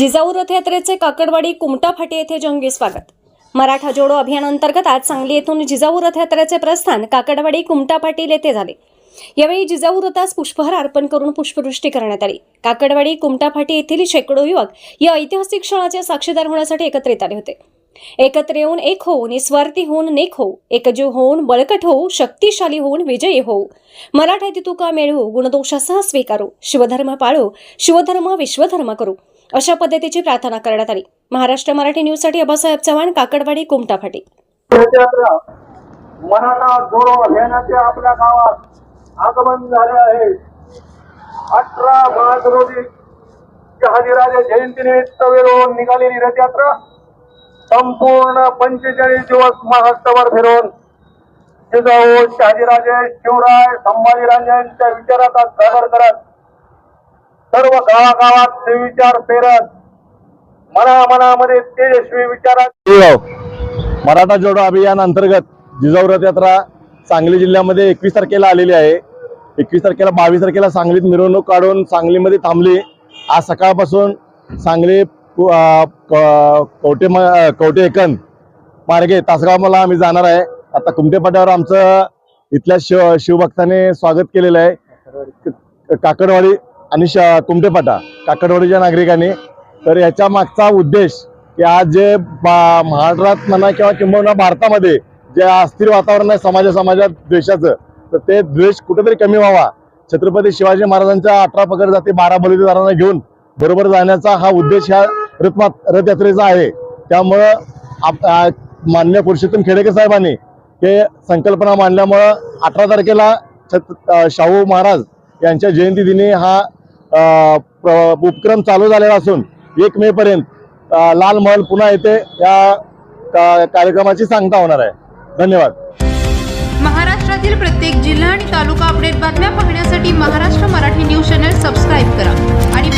जिजाऊ रथयात्रेचे काकडवाडी कुमटा फाटी येथे जंगी स्वागत. मराठा जोडो अभियानांतर्गत आज सांगली येथून जिजाऊ रथयात्रेचे प्रस्थान काकडवाडी कुमटा फाटील येथे झाले. यावेळी जिजाऊ रथास पुष्पहार अर्पण करून पुष्पवृष्टी करण्यात आली. काकडवाडी कुमटा फाटी येथील शेकडो युवक या ऐतिहासिक क्षणाचे साक्षीदार होण्यासाठी एकत्रित आले होते. एकत्र येऊन एक होऊ निस्वार्थी होऊन नेक होऊ एकजीव होऊन बळकट होऊ शक्तिशाली होऊन विजयी होऊ. मराठा तुका मिळवू गुणदोषासह स्वीकारू शिवधर्म पाळू शिवधर्म विश्वधर्म करू. अशा पद्धतीची प्रार्थना करण्यात आली. महाराष्ट्र मराठी न्यूजसाठी अबासाहेब चव्हाण काकडवाडी कुमटा फाटी. मराठा जोडो घेण्याचे आपल्या गावात आगमन झाले आहे. अठरा मार्च रोजी शहाजीराजे जयंतीनिमित्त मिळवून निघालेली रथयात्रा. संपूर्ण पंचेचाळीस दिवस महाराष्ट्रभर फिरून जिजाऊ शहाजीराजे शिवराय संभाजीराजांच्या विचाराचा सादर करत सर्व गावागावात सुविचार पेरत मना मनामध्ये तेजस्वी विचारात हो. मराठा जोडो अभियान अंतर्गत जिजाऊ रथ यात्रा सांगली जिल्ह्यामध्ये एकवीस तारखेला आलेली आहे. एकवीस तारखेला बावीस तारखेला सांगलीत मिरवणूक काढून सांगलीमध्ये थांबली. आज सकाळपासून सांगली कवटे कवटे एकंद मार्गे तासगावला आम्ही जाणार आहे. आता कुमटेपाट्यावर आमचं इथल्या शिव शिवभक्ताने स्वागत केलेलं आहे. काकडवाडी आणि श कुमटेपाटा काकडवाडीच्या नागरिकांनी. तर याच्या मागचा उद्देश की आज जे बा- महाराष्ट्रात म्हणा किंवा किंबहुना भारतामध्ये जे अस्थिर वातावरण आहे समाजा समाजात द्वेषाचं तर ते द्वेष कुठेतरी कमी व्हावा. छत्रपती शिवाजी महाराजांच्या अठरा पकड जाती बारा बलिदारांना घेऊन बरोबर जाण्याचा हा उद्देश ह्या रथमा रथयात्रेचा आहे. त्यामुळं आप- मान्य पुरुषोत्तम खेडेकर साहेबांनी हे संकल्पना मांडल्यामुळं अठरा तारखेला छत शाहू महाराज यांच्या जयंती दिनी हा उपक्रम चालू झालेला असून एक मे पर्यंत लाल महल पुन्हा येथे या कार्यक्रमाची सांगता होणार आहे. धन्यवाद. महाराष्ट्रातील प्रत्येक जिल्हा आणि तालुका अपडेट बातम्या पाहण्यासाठी Maharashtra Marathi news channel subscribe करा आणि